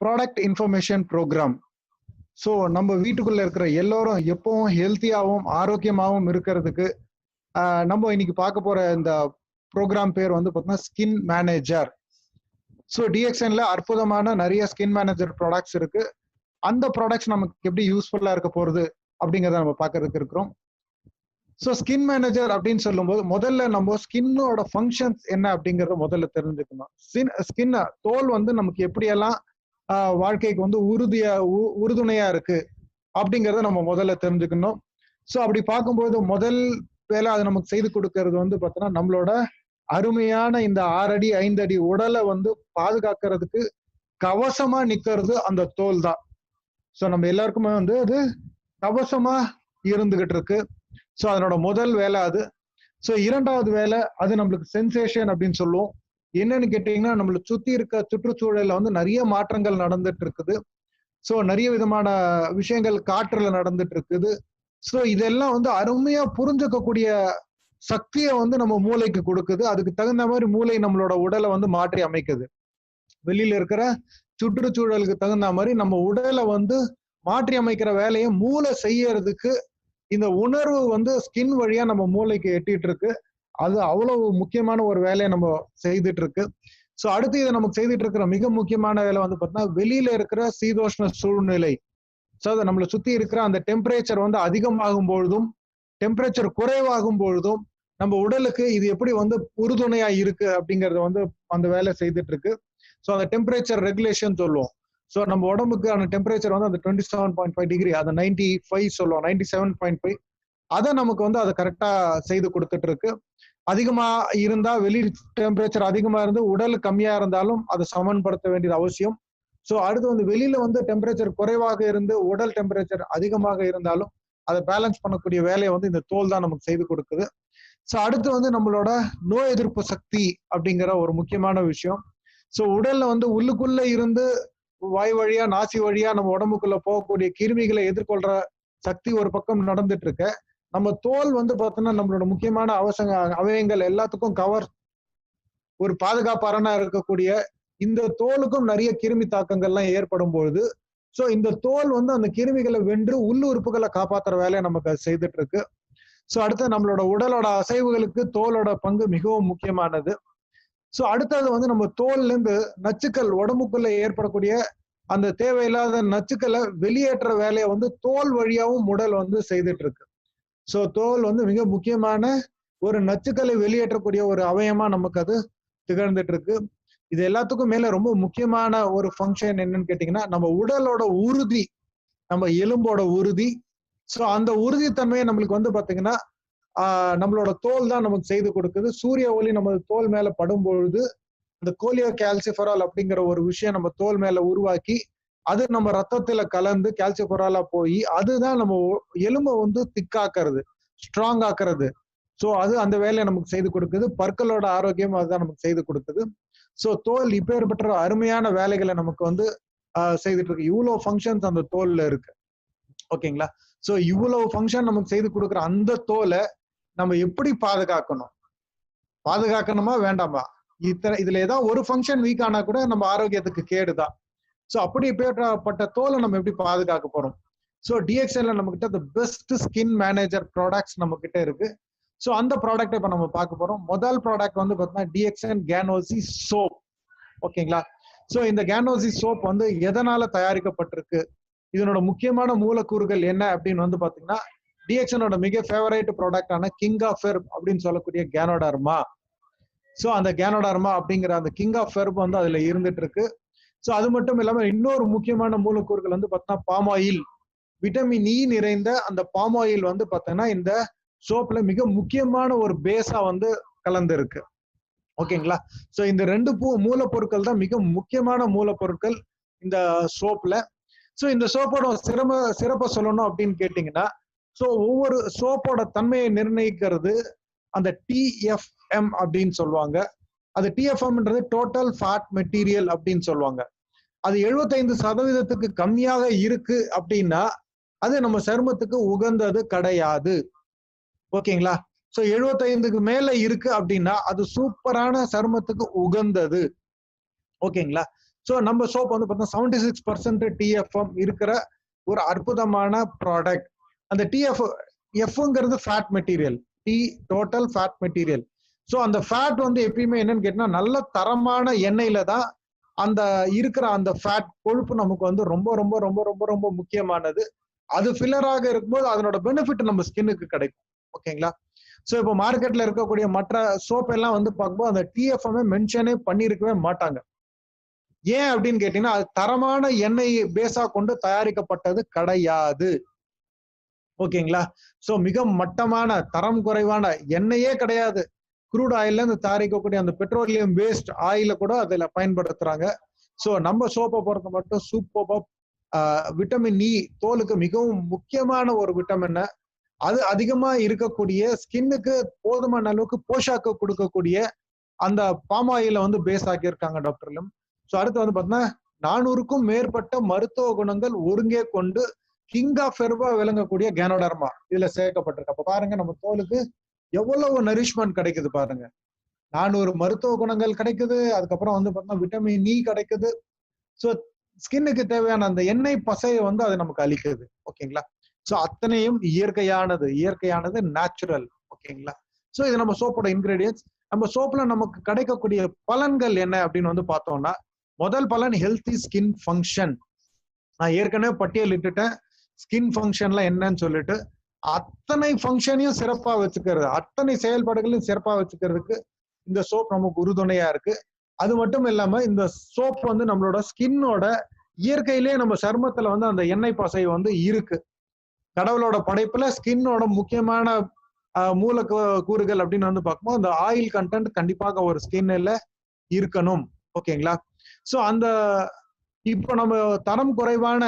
Product information program so நம்ம வீட்டுக்குள்ள இருக்கிற எல்லோரும் எப்பவும் ஹெல்த்தியாகவும் ஆரோக்கியமாகவும் இருக்கிறதுக்கு நம்ம இன்னைக்கு பார்க்க போற இந்த ப்ரோக்ராம் பேர் வந்து பார்த்தீங்கன்னா ஸ்கின் மேனேஜர் ஸோ டிஎக்ஸ்என்ல அற்புதமான நிறைய ஸ்கின் மேனேஜர் ப்ராடக்ட்ஸ் இருக்கு. அந்த ப்ராடக்ட்ஸ் நமக்கு எப்படி யூஸ்ஃபுல்லா இருக்க போறது அப்படிங்கிறத நம்ம பார்க்கறதுக்கு இருக்கிறோம். ஸோ ஸ்கின் மேனேஜர் அப்படின்னு சொல்லும்போது முதல்ல நம்ம ஸ்கின்னோட ஃபங்க்ஷன்ஸ் என்ன அப்படிங்கறத முதல்ல தெரிஞ்சுக்கணும். ஸ்கின் ஸ்கின் தோல் வந்து நமக்கு எப்படியெல்லாம் வாழ்க்கைக்கு வந்து உறுதியா உ- உறுதுணையா இருக்கு. அப்படிங்கிறத நம்ம முதல்ல தெரிஞ்சுக்கணும். ஸோ அப்படி பார்க்கும்போது முதல் வேலை அது நமக்கு செய்து கொடுக்கறது வந்து பார்த்தோன்னா நம்மளோட அருமையான இந்த ஆறடி ஐந்தடி உடலை வந்து பாதுகாக்கிறதுக்கு கவசமா நிக்கிறது அந்த தோல் தான். ஸோ நம்ம எல்லாருக்குமே வந்து அது கவசமா இருந்துகிட்டு இருக்கு. ஸோ அதனோட முதல் வேலை அது. ஸோ இரண்டாவது வேலை அது நம்மளுக்கு சென்சேஷன் அப்படின்னு சொல்லுவோம். என்னன்னு கேட்டீங்கன்னா நம்மளை சுத்தி இருக்க சுற்றுச்சூழல்ல வந்து நிறைய மாற்றங்கள் நடந்துட்டு இருக்குது. ஸோ நிறைய விதமான விஷயங்கள் காற்றுல நடந்துட்டு இருக்குது. ஸோ இதெல்லாம் வந்து அருமையா புரிஞ்சுக்கக்கூடிய சக்தியை வந்து நம்ம மூளைக்கு கொடுக்குது. அதுக்கு தகுந்த மாதிரி மூளை நம்மளோட உடலை வந்து மாற்றி அமைக்குது. வெளியில இருக்கிற சுற்றுச்சூழலுக்கு தகுந்த மாதிரி நம்ம உடலை வந்து மாற்றி அமைக்கிற வேலையை மூளை செய்யறதுக்கு இந்த உணர்வு வந்து ஸ்கின் வழியா நம்ம மூளைக்கு எட்டிட்டு இருக்கு. அது அவ்வளவு முக்கியமான ஒரு வேலையை நம்ம செய்துட்டு இருக்கு ஸோ அடுத்து இதை நமக்கு செய்துட்டு இருக்கிற மிக முக்கியமான வேலை வந்து பார்த்தீங்கன்னா வெளியில இருக்கிற சீதோஷ்ண சூழ்நிலை. ஸோ அதை நம்மளை சுத்தி இருக்கிற அந்த டெம்பரேச்சர் வந்து அதிகமாகும் பொழுதும் டெம்பரேச்சர் குறைவாகும் பொழுதும் நம்ம உடலுக்கு இது எப்படி வந்து உறுதுணையா இருக்கு அப்படிங்கறத வந்து அந்த வேலை செய்துட்டு இருக்கு ஸோ அந்த டெம்பரேச்சர் ரெகுலேஷன் சொல்லுவோம். ஸோ நம்ம உடம்புக்கு அந்த டெம்பரேச்சர் வந்து அந்த twenty seven point five degree அந்த நைன்டி ஃபைவ் சொல்லுவோம். நைன்டி செவன் பாயிண்ட் ஃபைவ் அதை நமக்கு வந்து அதை கரெக்டா செய்து கொடுத்துட்டு இருக்கு அதிகமா இருந்தா வெளி டெம்பரேச்சர் அதிகமா இருந்து உடல் கம்மியா இருந்தாலும் அதை சமன்படுத்த வேண்டியது அவசியம். ஸோ அடுத்து வந்து வெளியில வந்து டெம்பரேச்சர் குறைவாக இருந்து உடல் டெம்பரேச்சர் அதிகமாக இருந்தாலும் அதை பேலன்ஸ் பண்ணக்கூடிய வேலையை வந்து இந்த தோல் தான் நமக்கு செய்து கொடுக்குது. ஸோ அடுத்து வந்து நம்மளோட நோய் எதிர்ப்பு சக்தி அப்படிங்கிற ஒரு முக்கியமான விஷயம். ஸோ உடல்ல வந்து உள்ளுக்குள்ள இருந்து வாய் வழியா நாசி வழியா நம்ம உடம்புக்குள்ள போகக்கூடிய கிருமிகளை எதிர்கொள்ற சக்தி ஒரு பக்கம் நடந்துட்டு இருக்கு நம்ம தோல் வந்து பார்த்தோம்னா நம்மளோட முக்கியமான அவசங்க அவயங்கள் எல்லாத்துக்கும் கவர் ஒரு பாதுகாப்பு இருக்கக்கூடிய இந்த தோலுக்கும் நிறைய கிருமி தாக்கங்கள்லாம் ஏற்படும் பொழுது ஸோ இந்த தோல் வந்து அந்த கிருமிகளை வென்று உள்ளு உறுப்புகளை காப்பாத்துற வேலையை நமக்கு செய்துட்டு இருக்கு ஸோ அடுத்து நம்மளோட உடலோட அசைவுகளுக்கு தோலோட பங்கு மிகவும் முக்கியமானது. ஸோ அடுத்தது வந்து நம்ம தோல்ல இருந்து நச்சுக்கள் உடம்புக்குள்ள ஏற்படக்கூடிய அந்த தேவையில்லாத நச்சுக்களை வெளியேற்ற வேலையை வந்து தோல் வழியாவும் உடல் வந்து செய்துட்டு இருக்கு ஸோ தோல் வந்து மிக முக்கியமான ஒரு நச்சுக்களை வெளியேற்றக்கூடிய ஒரு அவயமா நமக்கு அது திகழ்ந்துட்டு இருக்கு இது எல்லாத்துக்கும் மேல ரொம்ப முக்கியமான ஒரு ஃபங்க்ஷன் என்னன்னு கேட்டீங்கன்னா நம்ம உடலோட உறுதி நம்ம எலும்போட உறுதி. ஸோ அந்த உறுதித்தன்மையை நம்மளுக்கு வந்து பாத்தீங்கன்னா நம்மளோட தோல் தான் நமக்கு செய்து கொடுக்குது. சூரிய ஒளி நம்ம தோல் மேல படும் பொழுது அந்த கோலியோ கால்சிஃபரால் அப்படிங்கிற ஒரு விஷயம் நம்ம தோல் மேல உருவாக்கி அது நம்ம ரத்தத்துல கலந்து கால்சியபராலா போய் அதுதான் நம்ம ஒ- எலும்பை வந்து திக்காக்குறது ஸ்ட்ராங் ஆக்குறது. ஸோ அது அந்த வேலையை நமக்கு செய்து கொடுக்குது. பற்களோட ஆரோக்கியம் அதுதான் நமக்கு செய்து கொடுக்குது. ஸோ தோல் இப்பேற்பட்ட அருமையான வேலைகளை நமக்கு வந்து ஆஹ் செய்துட்டு இருக்கு. இவ்வளோ ஃபங்க்ஷன்ஸ் அந்த தோல்ல இருக்கு. ஓகேங்களா? ஸோ இவ்வளவு ஃபங்க்ஷன் நமக்கு செய்து கொடுக்குற அந்த தோலை நம்ம எப்படி பாதுகாக்கணும்? பாதுகாக்கணுமா? வேண்டாமா? இத்தனை இதுல ஏதாவது ஒரு ஃபங்க்ஷன் வீக் ஆனா கூட நம்ம ஆரோக்கியத்துக்கு கேடுதான். ஸோ அப்படி பேட்டப்பட்ட தோலை நம்ம எப்படி பாதுகாக்க போறோம்? ஸோ டிஎக்ஸ்எல்ல நம்ம கிட்ட the best skin manager products நம்ம கிட்ட இருக்கு. ஸோ அந்த ப்ராடக்ட் இப்போ நம்ம பார்க்க போறோம். முதல் ப்ராடக்ட் வந்து பார்த்தீங்கன்னா டிஎக்ஸ்என் கேனோசி சோப் ஓகேங்களா? ஸோ இந்த கேனோசி சோப் வந்து எதனால தயாரிக்கப்பட்டிருக்கு? இதனோட முக்கியமான மூலக்கூறுகள் என்ன அப்படின்னு வந்து பாத்தீங்கன்னா டிஎக்ஷனோட மிக ஃபேவரேட் ப்ராடக்டான கிங் ஆஃப் ஃபெர்ப் அப்படின்னு சொல்லக்கூடிய கேனோடார்மா ஸோ அந்த கேனோடார்மா அப்படிங்கிற அந்த கிங் ஆஃப் ஃபெர்ப் வந்து அதுல இருந்துட்டு இருக்கு. ஸோ அது மட்டும் இல்லாம இன்னொரு முக்கியமான மூலக்கூறுகள் வந்து பார்த்தீங்கன்னா palm oil vitamin E e நிறைந்த அந்த பாம் ஆயில் வந்து பார்த்தீங்கன்னா இந்த சோப்ல மிக முக்கியமான ஒரு பேஸா வந்து கலந்துருக்கு. ஓகேங்களா ஸோ இந்த ரெண்டு பூ மூலப்பொருட்கள் தான் மிக முக்கியமான மூலப்பொருட்கள் இந்த சோப்ல ஸோ இந்த சோப்போட சிரம சிறப்பை சொல்லணும் அப்படின்னு கேட்டிங்கன்னா ஸோ ஒவ்வொரு சோப்போட தன்மையை நிர்ணயிக்கிறது அந்த டிஎஃப்எம் அப்படின்னு சொல்லுவாங்க. அது டிஎஃப்எம்ன்றது டோட்டல் ஃபேட் மெட்டீரியல் அப்படின்னு சொல்லுவாங்க. அது எழுபத்தைந்து சதவீதத்துக்கு கம்மியாக இருக்கு அப்படின்னா அது நம்ம சருமத்துக்கு உகந்தது கிடையாது. ஓகேங்களா? ஸோ எழுபத்தைந்துக்கு மேல இருக்கு அப்படின்னா அது சூப்பரான சருமத்துக்கு உகந்தது. ஓகேங்களா? ஸோ நம்ம சோப் வந்து பார்த்தீங்கன்னா செவன்டி சிக்ஸ் பர்சன்ட் டிஎஃப்எம் இருக்கிற ஒரு அற்புதமான ப்ராடக்ட் அந்த TF எஃப்ங்கிறது fat material T total fat material so அந்த ஃபேட் வந்து எப்பயுமே என்னன்னு கேட்டீங்கன்னா நல்ல தரமான எண்ணெயில தான் அந்த இருக்கிற அந்த ஃபேட் கொழுப்பு நமக்கு வந்து ரொம்ப ரொம்ப ரொம்ப ரொம்ப ரொம்ப முக்கியமானது. அது ஃபில்லராக இருக்கும்போது அதனோட பெனிஃபிட் நம்ம ஸ்கின்னுக்கு கிடைக்கும். ஓகேங்களா? ஸோ இப்போ மார்க்கெட்ல இருக்கக்கூடிய மற்ற சோப் எல்லாம் வந்து பார்க்கும்போது அந்த டிஎஃப்எம்ஏ மென்ஷனே பண்ணியிருக்கவே மாட்டாங்க. ஏன் அப்படின்னு கேட்டீங்கன்னா அது தரமான எண்ணெய் பேஸா கொண்டு தயாரிக்கப்பட்டது கிடையாது. ஓகேங்களா? ஸோ மிக மட்டமான தரம் குறைவான எண்ணெயே கிடையாது. குரூட் ஆயில்ல அந்த தயாரிக்கக்கூடிய அந்த பெட்ரோலியம் வேஸ்ட் ஆயில கூட அதுல பயன்படுத்துறாங்க. ஸோ நம்ம சோப்பை பொறுத்த மட்டும் சூப்பர் விட்டமின் இ தோலுக்கு மிகவும் முக்கியமான ஒரு விட்டமின் அது அதிகமா இருக்கக்கூடிய ஸ்கின்னுக்கு போதுமான அளவுக்கு போஷாக்கு கொடுக்கக்கூடிய அந்த பாம் ஆயில வந்து பேஸ் ஆக்கியிருக்காங்க டாக்டர்லும் ஸோ அடுத்து வந்து பார்த்தீங்கன்னா நானூறுக்கும் மேற்பட்ட மருத்துவ குணங்கள் ஒருங்கே கொண்டு கிங் ஆஃப் ஃபெர்வா விளங்கக்கூடிய கேனோடர்மா இதுல சேர்க்கப்பட்டிருக்கு. அப்ப பாருங்க நம்ம தோலுக்கு எவ்வளவு நரிஷ்மெண்ட் கிடைக்குது பாருங்க. நானூறு மருத்துவ குணங்கள் கிடைக்குது அதுக்கப்புறம் வந்து பார்த்தோம்னா விட்டமின் இ e கிடைக்குது. ஸோ ஸ்கின்னுக்கு தேவையான அந்த எண்ணெய் பசையை வந்து அது நமக்கு அளிக்குது ஓகேங்களா ஸோ அத்தனையும் இயற்கையானது இயற்கையானது நேச்சுரல் ஓகேங்களா ஸோ இது நம்ம சோப்போட இன்கிரீடியன்ஸ் நம்ம சோப்பில் நமக்கு கிடைக்கக்கூடிய பலன்கள் என்ன அப்படின்னு வந்து பார்த்தோம்னா முதல் பலன் ஹெல்த்தி ஸ்கின் ஃபங்க்ஷன் நான் ஏற்கனவே பட்டியலிட்டுட்டேன் ஸ்கின் ஃபங்க்ஷன்லாம் என்னன்னு சொல்லிட்டு அத்தனை ஃபங்க்ஷனையும் சிறப்பா வச்சுக்கிறது. அத்தனை செயல்பாடுகளையும் சிறப்பா வச்சுக்கிறதுக்கு இந்த சோப் நமக்கு உறுதுணையா இருக்கு. அது மட்டும் இல்லாம இந்த சோப் வந்து நம்மளோட ஸ்கின்னோட இயற்கையிலேயே நம்ம சர்மத்துல வந்து அந்த எண்ணெய் பசை வந்து இருக்கு. கடவுளோட படைப்புல ஸ்கின்னோட முக்கியமான மூல கூறுகள் அப்படின்னு வந்து பார்க்கும்போது அந்த ஆயில் கண்டென்ட் கண்டிப்பாக ஒரு ஸ்கின்ல இருக்கணும். ஓகேங்களா? சோ அந்த இப்போ நம்ம தரம் குறைவான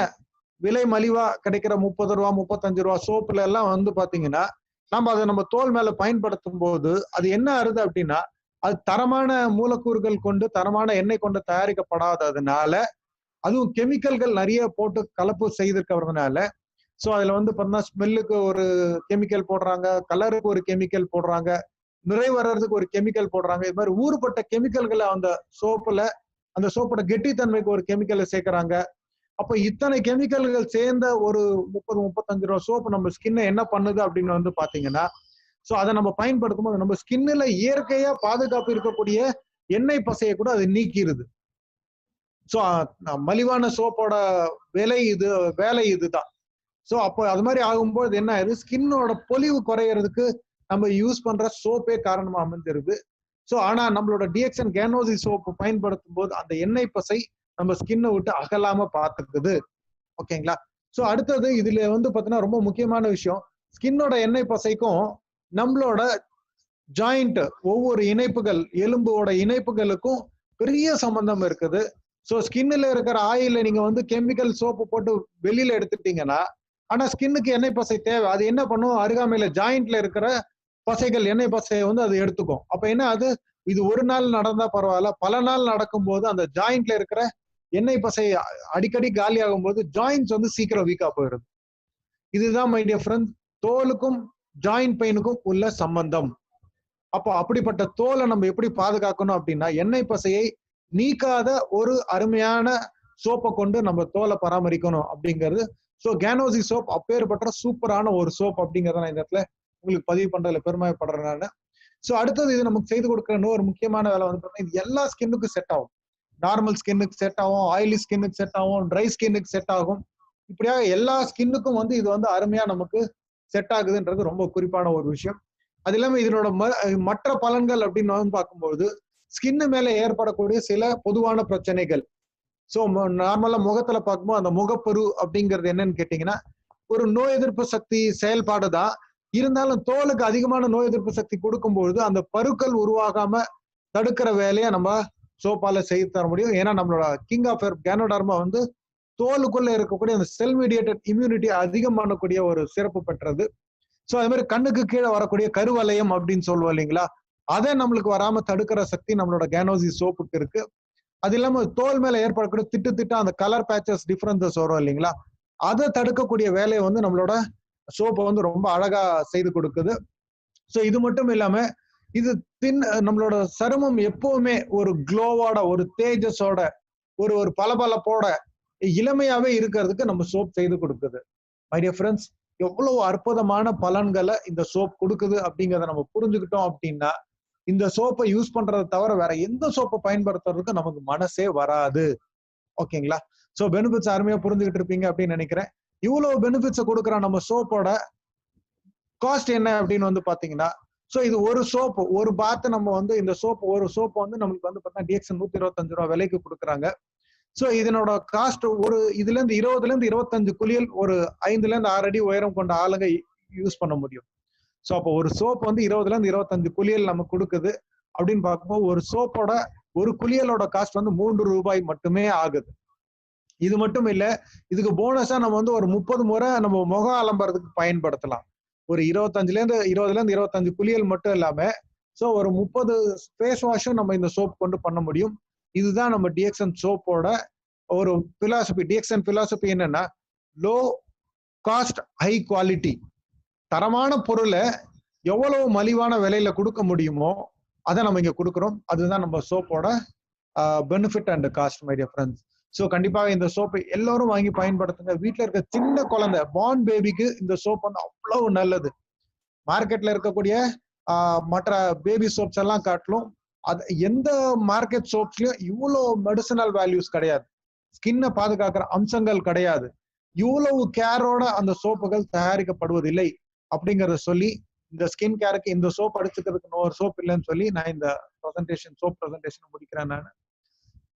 விலை மலிவா கிடைக்கிற முப்பது ரூபா முப்பத்தஞ்சு ரூபா சோப்புல எல்லாம் வந்து பாத்தீங்கன்னா நம்ம அதை நம்ம தோல் மேல பயன்படுத்தும் போது அது என்ன ஆறுது அப்படின்னா அது தரமான மூலக்கூறுகள் கொண்டு தரமான எண்ணெய் கொண்டு தயாரிக்கப்படாததுனால அதுவும் கெமிக்கல்கள் நிறைய போட்டு கலப்பு செய்திருக்கிறதுனால ஸோ அதுல வந்து பார்த்தீங்கன்னா ஸ்மெல்லுக்கு ஒரு கெமிக்கல் போடுறாங்க கலருக்கு ஒரு கெமிக்கல் போடுறாங்க நிறை வர்றதுக்கு ஒரு கெமிக்கல் போடுறாங்க இது மாதிரி ஊறுபட்ட கெமிக்கல்களை அந்த சோப்புல அந்த சோப்போட கெட்டித்தன்மைக்கு ஒரு கெமிக்கலை சேர்க்குறாங்க. அப்போ இத்தனை கெமிக்கல்கள் சேர்ந்த ஒரு முப்பது முப்பத்தஞ்சு ரூபா சோப்பு நம்ம ஸ்கின்னை என்ன பண்ணுது அப்படின்னு வந்து பாத்தீங்கன்னா ஸோ அதை நம்ம பயன்படுத்தும் போது நம்ம ஸ்கின்னில் இயற்கையா பாதுகாப்பு இருக்கக்கூடிய எண்ணெய் பசையை கூட அது நீக்கிடுது ஸோ மலிவான சோப்போட விலை இது வேலை இதுதான். ஸோ அப்போ அது மாதிரி ஆகும்போது என்ன ஆகுது ஸ்கின்னோட பொலிவு குறையிறதுக்கு நம்ம யூஸ் பண்ற சோப்பே காரணமா அமைஞ்சிருது. ஸோ ஆனா நம்மளோட டிஎக்ஷன் கேனோசி சோப்பு பயன்படுத்தும் போது அந்த எண்ணெய் பசை நம்ம ஸ்கின்னை விட்டு அகலாம பார்த்துக்குது ஓகேங்களா? ஸோ அடுத்தது இதுல வந்து பாத்தீங்கன்னா ரொம்ப முக்கியமான விஷயம். ஸ்கின்னோட எண்ணெய் பசைக்கும் நம்மளோட ஜாயிண்ட் ஒவ்வொரு இணைப்புகள் எலும்போட இணைப்புகளுக்கும் பெரிய சம்பந்தம் இருக்குது. ஸோ ஸ்கின்ல இருக்கிற ஆயில நீங்க வந்து கெமிக்கல் சோப்பு போட்டு வெளியில எடுத்துட்டீங்கன்னா ஆனா ஸ்கின்னுக்கு எண்ணெய் பசை தேவை. அது என்ன பண்ணும்? அருகாமையில ஜாயிண்ட்ல இருக்கிற பசைகள் எண்ணெய் பசையை வந்து அது எடுத்துக்கும். அப்ப என்ன அது இது ஒரு நாள் நடந்தா பரவாயில்ல. பல நாள் நடக்கும்போது அந்த ஜாயிண்ட்ல இருக்கிற எண்ணெய் பசை அடிக்கடி காலி ஆகும் போது ஜாயின்ஸ் வந்து சீக்கிரம் வீக்கா போயிடுது. இதுதான் மை டியர் ஃப்ரெண்ட் தோலுக்கும் ஜாயிண்ட் பெயினுக்கும் உள்ள சம்பந்தம். அப்போ அப்படிப்பட்ட தோலை நம்ம எப்படி பாதுகாக்கணும் அப்படின்னா எண்ணெய் பசையை நீக்காத ஒரு அருமையான சோப்பை கொண்டு நம்ம தோலை பராமரிக்கணும் அப்படிங்கிறது. ஸோ கேனோசி சோப் அப்பேற்பட்ட சூப்பரான ஒரு சோப் அப்படிங்கிறத நான் இந்த இடத்துல உங்களுக்கு பதிவு பண்றதுல பெருமைப்படுறேன் நான். ஸோ அடுத்தது இது நமக்கு செய்து கொடுக்குற இன்னொரு முக்கியமான வேலை வந்து பார்த்தீங்கன்னா இது எல்லா ஸ்கின்னுக்கும் செட் ஆகும். நார்மல் ஸ்கின்னுக்கு செட் ஆகும் ஆயிலி ஸ்கின்னுக்கு செட் ஆகும் ட்ரை ஸ்கின்னுக்கு செட் ஆகும். இப்படியாக எல்லா ஸ்கின்னுக்கும் வந்து இது வந்து அருமையா நமக்கு செட் ஆகுதுன்றது ரொம்ப குறிப்பான ஒரு விஷயம். அது இல்லாம இதனோட மற்ற பலன்கள் அப்படின்னு வந்து பார்க்கும்போது ஸ்கின்னு மேல ஏற்படக்கூடிய சில பொதுவான பிரச்சனைகள். ஸோ நார்மலா முகத்துல பார்க்கும்போது அந்த முகப்பரு அப்படிங்கிறது என்னன்னு கேட்டீங்கன்னா ஒரு நோய் எதிர்ப்பு சக்தி செயல்பாடு தான். இருந்தாலும் தோலுக்கு அதிகமான நோய் எதிர்ப்பு சக்தி கொடுக்கும்பொழுது அந்த பருக்கள் உருவாகாம தடுக்கிற வேலையை நம்ம சோப்பால செய்து தர முடியும். ஏன்னா நம்மளோட கிங் ஆஃப் கேனோடர்மா வந்து தோலுக்குள்ள இருக்கக்கூடிய அந்த செல் மீடியேட்டட் இம்யூனிட்டி அதிகம் பண்ணக்கூடிய ஒரு சிறப்பு பெற்றது. ஸோ அது மாதிரி கண்ணுக்கு கீழே வரக்கூடிய கருவலயம் அப்படின்னு சொல்லுவோம் இல்லைங்களா? அதை நம்மளுக்கு வராம தடுக்கிற சக்தி நம்மளோட கேனோசி சோப்புக்கு இருக்கு. அது இல்லாம தோல் மேல ஏற்படக்கூடிய திட்டு திட்டா அந்த கலர் பேச்சஸ் டிஃபரன்சஸ் வரும் இல்லைங்களா? அதை தடுக்கக்கூடிய வேலையை வந்து நம்மளோட சோப்பை வந்து ரொம்ப அழகா செய்து கொடுக்குது. ஸோ இது மட்டும் இல்லாம இது தின் நம்மளோட சருமம் எப்பவுமே ஒரு க்ளோவோட ஒரு தேஜஸோட ஒரு ஒரு பளபளப்போட இளமையாவே இருக்கிறதுக்கு நம்ம சோப் செய்து கொடுக்குது. மைடியர் ஃப்ரெண்ட்ஸ் எவ்வளவு அற்புதமான பலன்களை இந்த சோப் கொடுக்குது அப்படிங்கிறத நம்ம புரிஞ்சுக்கிட்டோம் அப்படின்னா இந்த சோப்பை யூஸ் பண்றதை தவிர வேற எந்த சோப்பை பயன்படுத்துறதுக்கு நமக்கு மனசே வராது. ஓகேங்களா? சோ பெனிஃபிட்ஸ் அருமையா புரிஞ்சுக்கிட்டு இருப்பீங்க அப்படின்னு நினைக்கிறேன். இவ்வளவு பெனிஃபிட்ஸை கொடுக்குற நம்ம சோப்போட காஸ்ட் என்ன அப்படின்னு வந்து பாத்தீங்கன்னா சோ இது ஒரு சோப்பு ஒரு பாத்து நம்ம வந்து இந்த சோப்பு ஒரு சோப்பு வந்து நம்மளுக்கு வந்து பார்த்தா டிஎக்ஸ் நூத்தி இருபத்தஞ்சு ரூபா விலைக்கு கொடுக்குறாங்க. சோ இதனோட காஸ்ட் ஒரு இதுல இருந்து இருபதுல இருந்து இருபத்தஞ்சு குளியல் ஒரு ஐந்துல இருந்து ஆறு அடி உயரம் கொண்ட ஆளுங்க யூஸ் பண்ண முடியும். சோ அப்போ ஒரு சோப் வந்து இருபதுல இருந்து இருபத்தஞ்சு குளியல் நமக்கு கொடுக்குது. அப்படின்னு பார்க்கும்போது ஒரு சோப்போட ஒரு குளியலோட காஸ்ட் வந்து மூன்று ரூபாய் மட்டுமே ஆகுது. இது மட்டும் இல்ல இதுக்கு போனஸா நம்ம வந்து ஒரு முப்பது முறை நம்ம முகம் அலம்புறதுக்கு பயன்படுத்தலாம். ஒரு இருபத்தஞ்சுல இருந்து இருபதுல இருந்து இருபத்தஞ்சு குளியல் மட்டும் இல்லாம சோ ஒரு முப்பது ஃபேஸ் வாஷும் நம்ம இந்த சோப் கொண்டு பண்ண முடியும். இதுதான் நம்ம டிஎக்ஸ்என் சோப்போட ஒரு பிலாசபி டிஎக்ஸ்என் பிலாசபி என்னன்னா லோ காஸ்ட் ஹை குவாலிட்டி தரமான பொருளை எவ்வளவு மலிவான விலையில கொடுக்க முடியுமோ அதை நம்ம இங்க கொடுக்குறோம். அதுதான் நம்ம சோப்போட benefit and cost my dear friends so கண்டிப்பாக இந்த சோப்பை எல்லாரும் வாங்கி பயன்படுத்துங்க. வீட்டில் இருக்க சின்ன குழந்தை பார்ன் பேபிக்கு இந்த சோப் வந்து அவ்வளவு நல்லது. மார்க்கெட்ல இருக்கக்கூடிய மற்ற பேபி சோப்ஸ் எல்லாம் காட்டிலும் அது எந்த மார்க்கெட் சோப்ஸ்லயும் இவ்வளோ மெடிசனல் வேல்யூஸ் கிடையாது. ஸ்கின்னை பாதுகாக்கிற அம்சங்கள் கிடையாது. இவ்வளவு கேரோட அந்த சோப்புகள் தயாரிக்கப்படுவதில்லை அப்படிங்கறத சொல்லி இந்த ஸ்கின் கேருக்கு இந்த சோப் அடிச்சுக்கிறதுக்கு இன்னொரு சோப் இல்லைன்னு சொல்லி நான் இந்த ப்ரெசன்டேஷன் சோப் ப்ரெசன்டேஷன் முடிக்கிறேன் நான்.